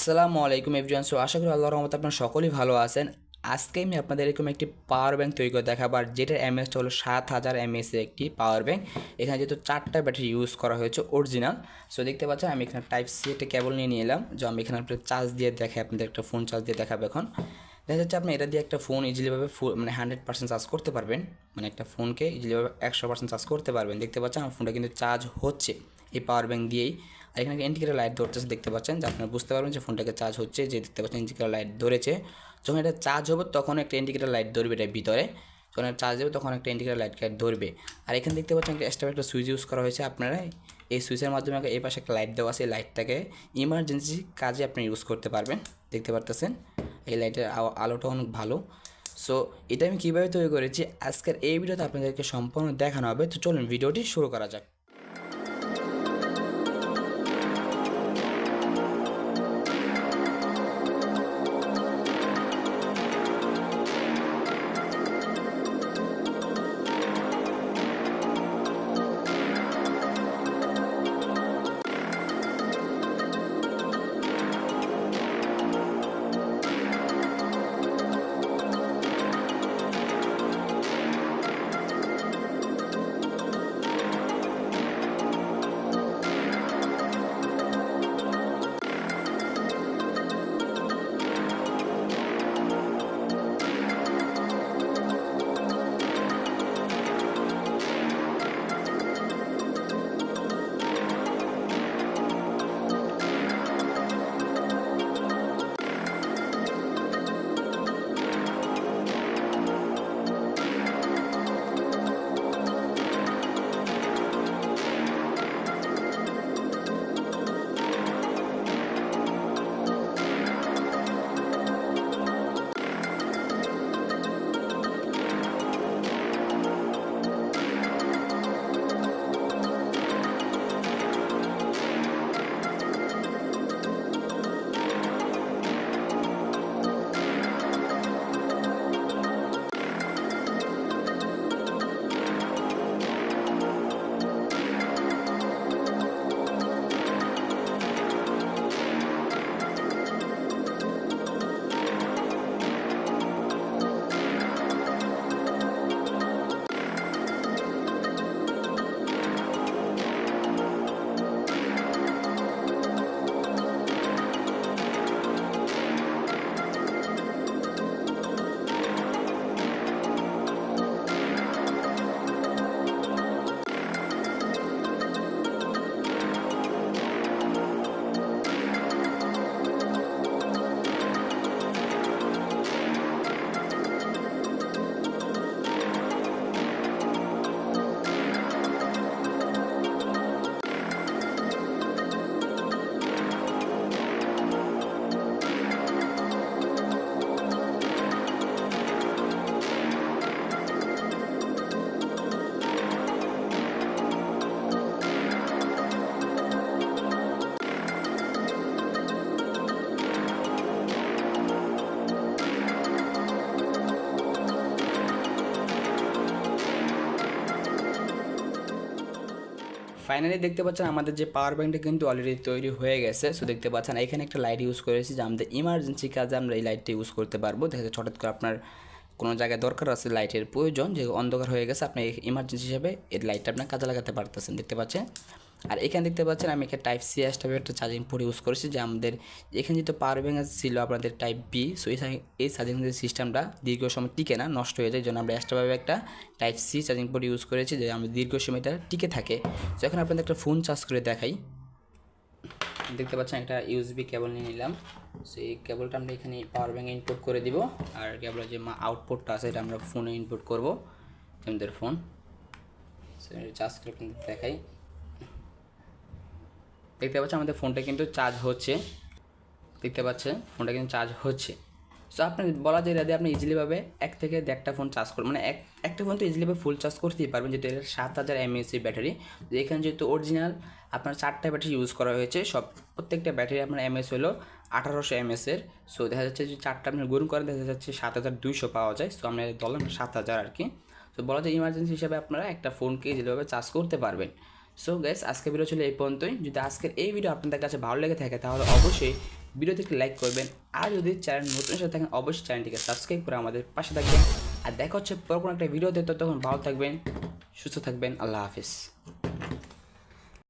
আসসালামু আলাইকুম everyone. So, আশা করি আল্লাহর রহমতে আপনারা সকলেই ভালো আছেন। আজকে আমি আপনাদের এরকম একটি পাওয়ার ব্যাঙ্ক তৈরি করে দেখাবো, আর যেটার এমএসটা হলো সাত হাজার এমএস এর একটি পাওয়ার ব্যাঙ্ক এখানে যেহেতু চারটা ব্যাটারি ইউজ করা হয়েছে অরিজিনাল সো, দেখতে পাচ্ছেন, আমি এখানে টাইপ সি একটা কেবল নিয়ে এলাম যে আমি এখানে আপনার চার্জ দিয়ে দেখাই, আপনাদের একটা ফোন চার্জ দিয়ে দেখাবো এখন। দেখা যাচ্ছে আপনি এটা দিয়ে একটা ফোন ইজিলিভাবে মানে হান্ড্রেড পার্সেন্ট চার্জ করতে পারবেন। মানে একটা ফোনকে ইজিলিভাবে একশো পার্সেন্ট চার্জ করতে পারবেন। দেখতে পাচ্ছেন, আমার ফোনটা কিন্তু চার্জ হচ্ছে এই পাওয়ার ব্যাঙ্ক দিয়েই। আর এখানে ইন্ডিকেটার লাইট ধরতেছে, দেখতে পাচ্ছেন? যে আপনারা বুঝতে পারবেন যে ফোনটাকে চার্জ হচ্ছে, যে দেখতে পাচ্ছেন ইন্ডিকেটার লাইট ধরেছে। যখন এটা চার্জ হবে, তখন একটা ইন্ডিকেটার লাইট ধরবে এটা ভিতরে। যখন এটা চার্জ হবে, তখন একটা ইন্ডিকেটার লাইট লাইট ধরবে। আর এখানে দেখতে পাচ্ছেন একটা এক্সট্রা একটা সুইচ ইউজ করা হয়েছে আপনারা। এই সুইচের মাধ্যমে এই পাশে একটা লাইট দেওয়া আছে, এই লাইটটাকে ইমার্জেন্সি কাজে আপনি ইউজ করতে পারবেন। দেখতে পারতেছেন? এই লাইটের আলো- আলোটা অনেক ভালো। সো এটা আমি কীভাবে তৈরি করেছি? আজকের এই ভিডিওতে আপনাদেরকে সম্পূর্ণ দেখানো হবে। তো চলুন, ভিডিওটি শুরু করা যাক। ফাইনালি দেখতে পাচ্ছেন আমাদের যে পাওয়ার ব্যাঙ্কটা কিন্তু অলরেডি তৈরি হয়ে গেছে। সো দেখতে পাচ্ছেন, এখানে একটা লাইট ইউজ করেছি যে আমাদের ইমার্জেন্সি কাজে আমরা এই লাইটটা ইউজ করতে পারব। দেখা যাচ্ছে হঠাৎ করে আপনার কোনো জায়গায় দরকার আছে লাইটের প্রয়োজন, যে অন্ধকার হয়ে গেছে, আপনি ইমার্জেন্সি হিসাবে এই লাইটটা আপনার কাজে লাগাতে পারতেছেন। দেখতে পাচ্ছেন? আর এখানে দেখতে পাচ্ছেন আমি এখানে টাইপ সি এস টাইপের একটা চার্জিং পোর্ট ইউজ করেছি, যে আমাদের এখানে যেহেতু পাওয়ার ব্যাংক ছিল আপনাদের টাইপ বি সো এই চার্জিং- সিস্টেমটা দীর্ঘ সময় টিকে না, নষ্ট হয়ে যায়। এই জন্য আমরা এক্সট্রাভাবে একটা type C charging port use করেছি, যে আমাদের দীর্ঘ সময় এটা টিকে থাকে। তো এখন আপনাদের একটা ফোন চার্জ করে দেখাই। দেখতে পাচ্ছেন একটা ইউএসবি কেবল নিয়ে নিলাম। সেই কেবলটা আমরা এখানে পাওয়ার ব্যাঙ্কে ইনপুট করে দিব। আর কেবলের যে আউটপুটটা আছে, এটা আমরা ফোনে ইনপুট করব, আমাদের ফোন চার্জ করে দেখাই। দেখতে পাচ্ছেন আমাদের ফোনটা কিন্তু চার্জ হচ্ছে। দেখতে পাচ্ছেন ফোনটা কিন্তু চার্জ হচ্ছে। সো আপনি বলা যায় যদি আপনি ইজিলিভাবে এক থেকে দেড়টা ফোন চার্জ করবেন মানে এক, একটা ফোন তো ইজিলিভাবে ফুল চার্জ করতেই পারবেন যেহেতু এটা সাত হাজার এমএএসি ব্যাটারি এখানে যেহেতু অরিজিনাল আপনার চারটা ব্যাটারি ইউজ করা হয়েছে, সব, প্রত্যেকটা ব্যাটারি আপনার এমএস হলো আঠারোশো এমএসের সো দেখা যাচ্ছে যে চারটা আপনি গুণ করেন, দেখা যাচ্ছে সাত হাজার দুইশো পাওয়া যায়। সো আমরা ধরলাম সাত হাজার আর কি। তো বলা যায় ইমার্জেন্সি হিসাবে আপনারা একটা ফোনকে ইজিলিভাবে চার্জ করতে পারবেন। সো গ্যাস আজকে ভিডিও ছিল এই পর্যন্তই। যদি আজকের এই ভিডিও আপনাদের কাছে ভালো লেগে থাকে, তাহলে অবশ্যই ভিডিওটিকে লাইক করবেন। আর যদি চ্যানেল নতুন সাথে থাকেন, অবশ্যই চ্যানেলটিকে সাবস্ক্রাইব করে আমাদের পাশে থাকবেন। আর দেখা হচ্ছে পর কোনো একটা ভিডিওতে ততক্ষণ ভালো থাকবেন, সুস্থ থাকবেন, আল্লাহ হাফিজ।